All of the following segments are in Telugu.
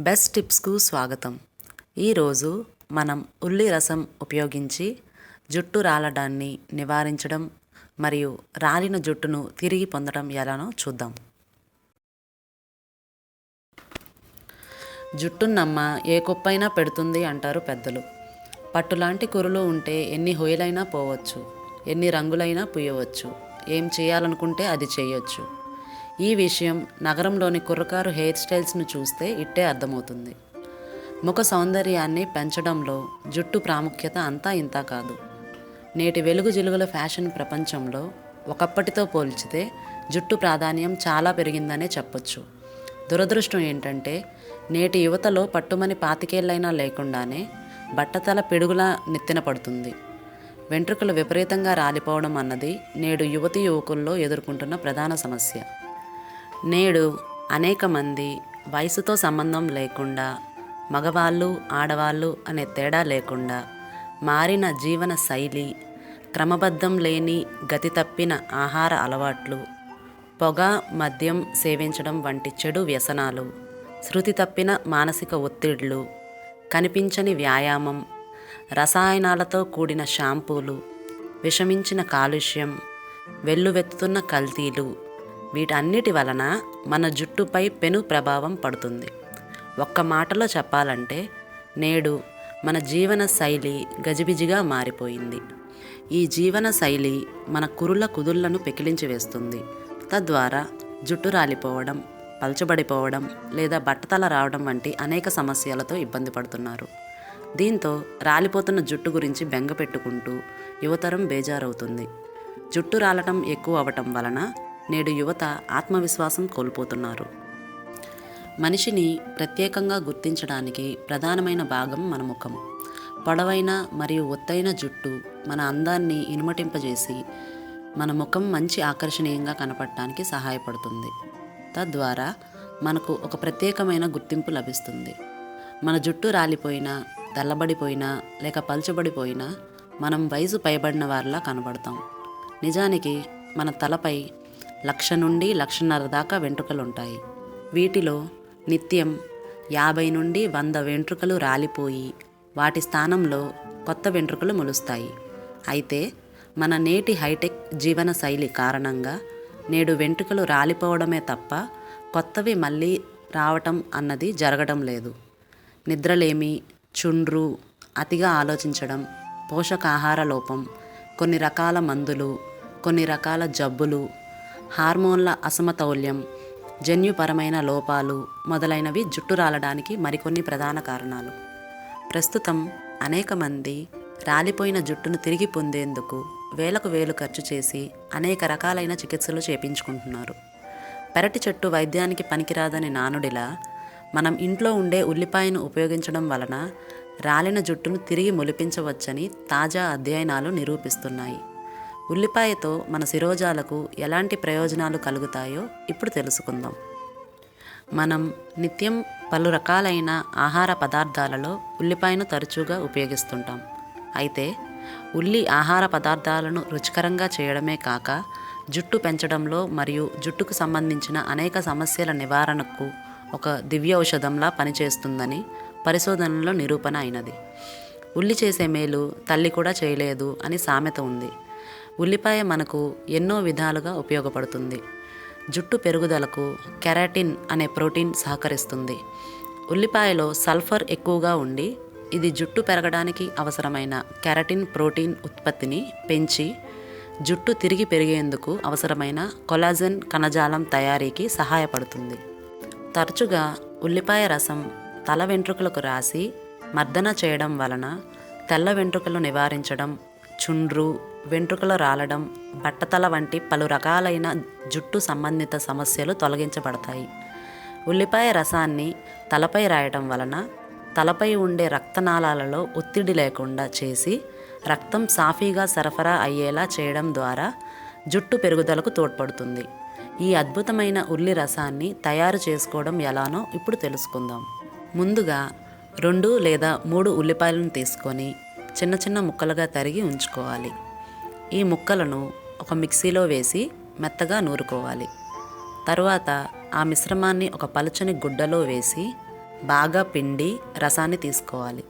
బెస్ట్ టిప్స్కు స్వాగతం. ఈరోజు మనం ఉల్లి రసం ఉపయోగించి జుట్టు రాలడాన్ని నివారించడం మరియు రాలిన జుట్టును తిరిగి పొందడం ఎలానో చూద్దాం. జుట్టున్నమ్మ ఏ కుప్పైనా పెడుతుంది అంటారు పెద్దలు. పట్టులాంటి కురులు ఉంటే ఎన్ని హొయలైనా పోవచ్చు ఎన్ని రంగులైనా పుయ్యవచ్చు ఏం చేయాలనుకుంటే అది చేయొచ్చు. ఈ విషయం నగరంలోని కుర్రకారు హెయిర్ స్టైల్స్ను చూస్తే ఇట్టే అర్థమవుతుంది. ముఖ సౌందర్యాన్ని పెంచడంలో జుట్టు ప్రాముఖ్యత అంతా ఇంతా కాదు. నేటి వెలుగు జిలుగుల ఫ్యాషన్ ప్రపంచంలో ఒకప్పటితో పోల్చితే జుట్టు ప్రాధాన్యం చాలా పెరిగిందనే చెప్పొచ్చు. దురదృష్టం ఏంటంటే నేటి యువతలో పట్టుమని పాతికేళ్ళైనా లేకుండానే బట్టతల పిడుగులా నెత్తిన పడుతుంది. వెంట్రుకలు విపరీతంగా రాలిపోవడం అన్నది నేడు యువతి యువకుల్లో ఎదుర్కొంటున్న ప్రధాన సమస్య. నేడు అనేక మంది వయసుతో సంబంధం లేకుండా మగవాళ్ళు ఆడవాళ్ళు అనే తేడా లేకుండా మారిన జీవన శైలి క్రమబద్ధం లేని గతి తప్పిన ఆహార అలవాట్లు పొగ మద్యం సేవించడం వంటి చెడు వ్యసనాలు శృతి తప్పిన మానసిక ఒత్తిళ్ళు కనిపించని వ్యాయామం రసాయనాలతో కూడిన షాంపూలు విషమించిన కాలుష్యం వెల్లువెత్తుతున్న కల్తీలు వీటన్నిటి వలన మన జుట్టుపై పెను ప్రభావం పడుతుంది. ఒక్క మాటలో చెప్పాలంటే నేడు మన జీవన శైలి గజిబిజిగా మారిపోయింది. ఈ జీవన శైలి మన కురుల కుదుళ్ళను పెకిలించి వేస్తుంది. తద్వారా జుట్టు రాలిపోవడం పలచబడిపోవడం లేదా బట్టతల రావడం వంటి అనేక సమస్యలతో ఇబ్బంది పడుతున్నారు. దీంతో రాలిపోతున్న జుట్టు గురించి బెంగ పెట్టుకుంటూ యువతరం బేజారవుతుంది. జుట్టు రాలటం ఎక్కువ అవటం వలన నేడు యువత ఆత్మవిశ్వాసం కోల్పోతున్నారు. మనిషిని ప్రత్యేకంగా గుర్తించడానికి ప్రధానమైన భాగం మన ముఖం. పొడవైన మరియు ఒత్తైన జుట్టు మన అందాన్ని ఇనుమటింపజేసి మన ముఖం మంచి ఆకర్షణీయంగా కనపడటానికి సహాయపడుతుంది. తద్వారా మనకు ఒక ప్రత్యేకమైన గుర్తింపు లభిస్తుంది. మన జుట్టు రాలిపోయినా తెల్లబడిపోయినా లేక పల్చబడిపోయినా మనం వయసు పైబడిన వారిలా కనబడతాం. నిజానికి మన తలపై లక్ష నుండి లక్షన్నర దాకా వెంట్రుకలు ఉంటాయి వీటిలో నిత్యం యాభై నుండి వంద వెంట్రుకలు రాలిపోయి వాటి స్థానంలో కొత్త వెంట్రుకలు మొలుస్తాయి. అయితే మన నేటి హైటెక్ జీవన శైలి కారణంగా నేడు వెంట్రుకలు రాలిపోవడమే తప్ప కొత్తవి మళ్ళీ రావటం అన్నది జరగడం లేదు. నిద్రలేమి చుండ్రు అతిగా ఆలోచించడం పోషకాహార లోపం కొన్ని రకాల మందులు కొన్ని రకాల జబ్బులు హార్మోన్ల అసమతౌల్యం జన్యుపరమైన లోపాలు మొదలైనవి జుట్టు రాలడానికి మరికొన్ని ప్రధాన కారణాలు. ప్రస్తుతం అనేక మంది రాలిపోయిన జుట్టును తిరిగి పొందేందుకు వేలకు వేలు ఖర్చు చేసి అనేక రకాలైన చికిత్సలు చేపించుకుంటున్నారు. పెరటి చెట్టు వైద్యానికి పనికిరాదని నానుడిలా మనం ఇంట్లో ఉండే ఉల్లిపాయను ఉపయోగించడం వలన రాలిన జుట్టును తిరిగి మొలిపించవచ్చని తాజా అధ్యయనాలు నిరూపిస్తున్నాయి. ఉల్లిపాయతో మన శిరోజాలకు ఎలాంటి ప్రయోజనాలు కలుగుతాయో ఇప్పుడు తెలుసుకుందాం. మనం నిత్యం పలు రకాలైన ఆహార పదార్థాలలో ఉల్లిపాయను తరచుగా ఉపయోగిస్తుంటాం. అయితే ఉల్లి ఆహార పదార్థాలను రుచికరంగా చేయడమే కాక జుట్టు పెంచడంలో మరియు జుట్టుకు సంబంధించిన అనేక సమస్యల నివారణకు ఒక దివ్య ఔషధంలా పనిచేస్తుందని పరిశోధనలో నిరూపణ అయినది. ఉల్లి చేసే మేలు తల్లి కూడా చేయలేదు అని సామెత ఉంది. ఉల్లిపాయ మనకు ఎన్నో విధాలుగా ఉపయోగపడుతుంది. జుట్టు పెరుగుదలకు కెరాటిన్ అనే ప్రోటీన్ సహకరిస్తుంది. ఉల్లిపాయలో సల్ఫర్ ఎక్కువగా ఉండి ఇది జుట్టు పెరగడానికి అవసరమైన కెరటిన్ ప్రోటీన్ ఉత్పత్తిని పెంచి జుట్టు తిరిగి పెరిగేందుకు అవసరమైన కొలాజన్ కణజాలం తయారీకి సహాయపడుతుంది. తరచుగా ఉల్లిపాయ రసం తల వెంట్రుకలకు రాసి మర్దన చేయడం వలన తెల్ల వెంట్రుకలు నివారించడం చుండ్రు వెంట్రుకలు రాలడం బట్టతల వంటి పలు రకాలైన జుట్టు సంబంధిత సమస్యలు తొలగించబడతాయి. ఉల్లిపాయ రసాన్ని తలపై రాయడం వలన తలపై ఉండే రక్తనాళాలలో ఒత్తిడి లేకుండా చేసి రక్తం సాఫీగా సరఫరా అయ్యేలా చేయడం ద్వారా జుట్టు పెరుగుదలకు తోడ్పడుతుంది. ఈ అద్భుతమైన ఉల్లి రసాన్ని తయారు చేసుకోవడం ఎలానో ఇప్పుడు తెలుసుకుందాం. ముందుగా రెండు లేదా మూడు ఉల్లిపాయలను తీసుకొని చిన్న చిన్న ముక్కలుగా తరిగి ఉంచుకోవాలి. ఈ ముక్కలను ఒక మిక్సీలో వేసి మెత్తగా నూరుకోవాలి. తరువాత ఆ మిశ్రమాన్ని ఒక పలుచని గుడ్డలో వేసి బాగా పిండి రసాన్ని తీసుకోవాలి.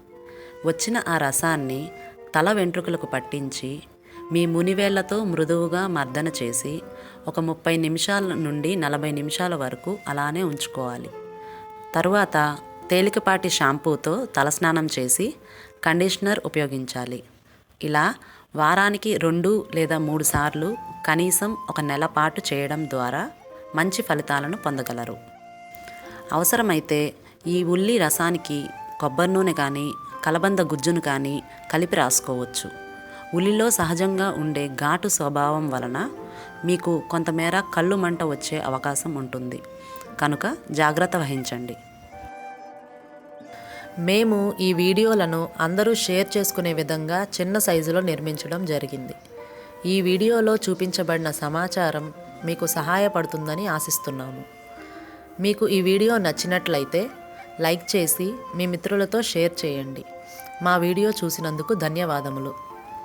వచ్చిన ఆ రసాన్ని తల వెంట్రుకలకు పట్టించి మీ మునివేళ్ళతో మృదువుగా మర్దన చేసి ఒక ముప్పై నిమిషాల నుండి నలభై నిమిషాల వరకు అలానే ఉంచుకోవాలి. తరువాత తేలికపాటి షాంపూతో తలస్నానం చేసి కండిషనర్ ఉపయోగించాలి. ఇలా వారానికి రెండు లేదా మూడు సార్లు కనీసం ఒక నెల పాటు చేయడం ద్వారా మంచి ఫలితాలను పొందగలరు. అవసరమైతే ఈ ఉల్లి రసానికి కొబ్బరి నూనె కానీ కలబంద గుజ్జును కానీ కలిపి రాసుకోవచ్చు. ఉల్లిలో సహజంగా ఉండే ఘాటు స్వభావం వలన మీకు కొంతమేర కళ్ళు మంట వచ్చే అవకాశం ఉంటుంది. కనుక జాగ్రత్త వహించండి. మేము ఈ వీడియోలను అందరూ షేర్ చేసుకునే విధంగా చిన్న సైజులో నిర్మించడం జరిగింది. ఈ వీడియోలో చూపించబడిన సమాచారం మీకు సహాయపడుతుందని ఆశిస్తున్నాము. మీకు ఈ వీడియో నచ్చినట్లయితే లైక్ చేసి మీ మిత్రులతో షేర్ చేయండి. మా వీడియో చూసినందుకు ధన్యవాదములు.